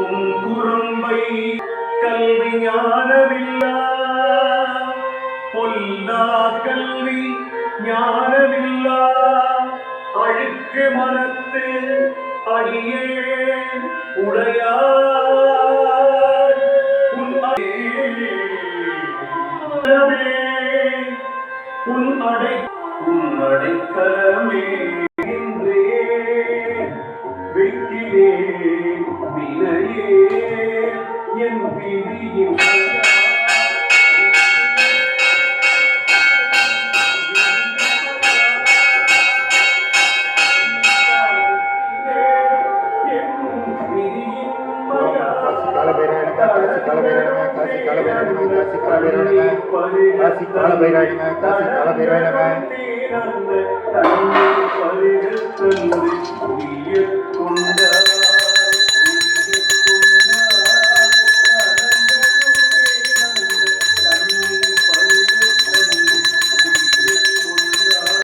உன் குறும்பை கல்வி ஞானமில்லா. பொல்லா கல்வி ஞானமில்லா. அழுக்கு மனத்து அடியே உடையார். உன் அடை உன் அடைக்கலமே. என்றே வெற்றிலே என் விதியின் காசி காலபைரவனம காசி காலபைரவனம